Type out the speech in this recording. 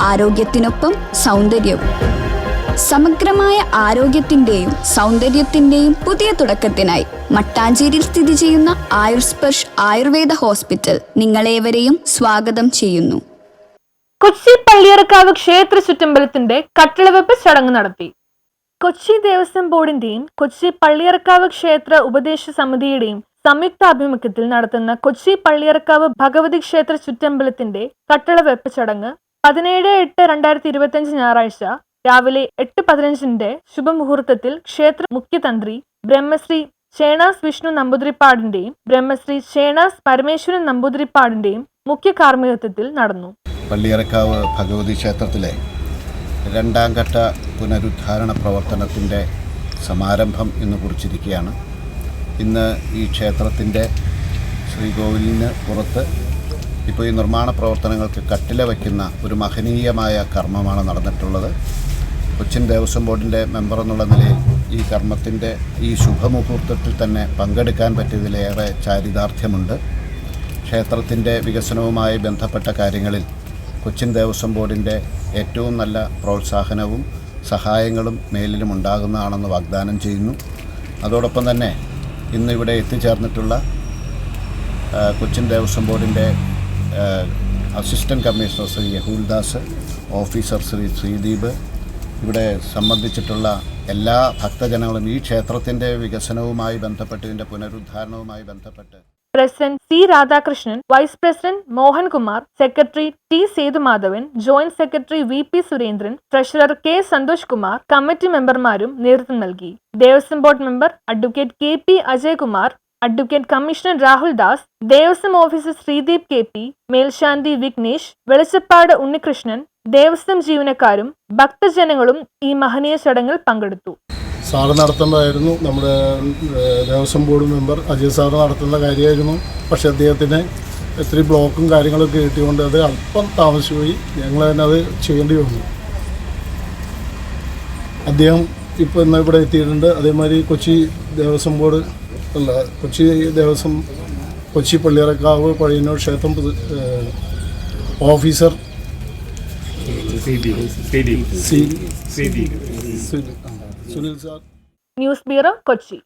ആരോഗ്യത്തിനൊപ്പം സൗന്ദര്യവും. സമഗ്രമായ ആരോഗ്യത്തിന്റെയും സൗന്ദര്യത്തിന്റെയും പുതിയ തുടക്കത്തിനായി മട്ടാഞ്ചേരിയിൽ സ്ഥിതി ചെയ്യുന്ന ആയുർസ്പർഷ് ആയുർവേദ ഹോസ്പിറ്റൽ നിങ്ങളേവരെയും സ്വാഗതം ചെയ്യുന്നു. കൊച്ചി പള്ളിയറക്കാവ് ക്ഷേത്ര ചുറ്റമ്പലത്തിന്റെ കട്ടിളവെപ്പ് ചടങ്ങ് നടത്തി. കൊച്ചി ദേവസ്വം ബോർഡിന്റെയും കൊച്ചി പള്ളിയറക്കാവ് ക്ഷേത്ര ഉപദേശ സമിതിയുടെയും സംയുക്താഭിമുഖ്യത്തിൽ നടത്തുന്ന കൊച്ചി പള്ളിയറക്കാവ് ഭഗവതി ക്ഷേത്ര ചുറ്റമ്പലത്തിന്റെ കട്ടിളവെപ്പ് ചടങ്ങ് പതിനേഴ് എട്ട് രണ്ടായിരത്തി ഇരുപത്തിയഞ്ച് ഞായറാഴ്ച രാവിലെ എട്ട് പതിനഞ്ചിന്റെ ശുഭമുഹൂർത്തത്തിൽ ക്ഷേത്ര മുഖ്യതന്ത്രി ബ്രഹ്മശ്രീ ഷേണാസ് വിഷ്ണു നമ്പൂതിരിപ്പാടിന്റെയും ബ്രഹ്മശ്രീ ഷേണാസ് പരമേശ്വരൻ നമ്പൂതിരിപ്പാടിന്റെയും മുഖ്യ കാർമ്മികത്വത്തിൽ നടന്നു. പള്ളിയറക്കാവ് ഭഗവതി ക്ഷേത്രത്തിലെ രണ്ടാം ഘട്ട പുനരുദ്ധാരണ പ്രവർത്തനത്തിന്റെ സമാരംഭം എന്ന് കുറിച്ചിരിക്കുകയാണ്. ഇന്ന് ഈ ക്ഷേത്രത്തിന്റെ ശ്രീകോവിലിന് പുറത്ത് ഇപ്പോൾ ഈ നിർമ്മാണ പ്രവർത്തനങ്ങൾക്ക് കട്ടില വയ്ക്കുന്ന ഒരു മഹനീയമായ കർമ്മമാണ് നടന്നിട്ടുള്ളത്. കൊച്ചിൻ ദേവസ്വം ബോർഡിന്റെ മെമ്പർ എന്നുള്ള നിലയിൽ ഈ കർമ്മത്തിന്റെ ഈ ശുഭമുഹൂർത്തത്തിൽ തന്നെ പങ്കെടുക്കാൻ പറ്റിയതിലേറെ ചാരിതാർത്ഥ്യമുണ്ട്. ക്ഷേത്രത്തിന്റെ വികസനവുമായി ബന്ധപ്പെട്ട കാര്യങ്ങളിൽ കൊച്ചിൻ ദേവസ്വം ബോർഡിന്റെ ഏറ്റവും നല്ല പ്രോത്സാഹനവും സഹായങ്ങളും മേലിലും ഉണ്ടാകുന്നതാണെന്ന് വാഗ്ദാനം ചെയ്യുന്നു. അതോടൊപ്പം തന്നെ ഇന്നിവിടെ എത്തിച്ചേർന്നിട്ടുള്ള കൊച്ചിൻ ദേവസ്വം ബോർഡിന്റെ അസിസ്റ്റന്റ് കമ്മീഷണർ ശ്രീ യഹൂൽദാസ് ഓഫീസർ ശ്രീ ശ്രീദീപ്. ഇവിടെ സംബന്ധിച്ചിട്ടുള്ള എല്ലാ ഭക്തജനങ്ങളും ഈ ക്ഷേത്രത്തിന്റെ വികസനവുമായി ബന്ധപ്പെട്ട് ഇതിന്റെ പുനരുദ്ധാരണവുമായി ബന്ധപ്പെട്ട്. President C Radhakrishnan vice president Mohankumar secretary T Sethumadhavan joint secretary V P Surendran treasurer K Santhosh Kumar committee മെമ്പർമാരും നേതൃത്വം നൽകി. Devaswom board member advocate K P Ajaykumar advocate commissioner Rahul Das Devaswom officer Sreedeep K P മേൽശാന്തി വിഘ്നേഷ് വെളിച്ചപ്പാട് ഉണ്ണികൃഷ്ണൻ ദേവസ്വം ജീവനക്കാരും ഭക്തജനങ്ങളും ഈ മഹനീയ ചടങ്ങിൽ പങ്കെടുത്തു. Sir നടത്തേണ്ടതായിരുന്നു. നമ്മുടെ Devaswom board member Ajay sir നടത്തേണ്ട കാര്യമായിരുന്നു. പക്ഷേ അദ്ദേഹത്തിന് ഇത്തിരി ബ്ലോക്കും കാര്യങ്ങളൊക്കെ കിട്ടിയതുകൊണ്ട് അത് അല്പം താമസിച്ചുപോയി. ഞങ്ങൾ തന്നെ അത് ചെയ്യേണ്ടി വന്നു. അദ്ദേഹം ഇപ്പോൾ ഇന്ന് ഇവിടെ എത്തിയിട്ടുണ്ട്. അതേമാതിരി കൊച്ചി ദേവസ്വം ബോർഡ് അല്ല കൊച്ചി ദേവസ്വം കൊച്ചി പള്ളിയറക്കാവ് പഴയന്നൂർ ക്ഷേത്രം officer Sunil sir. News bureau Kochi.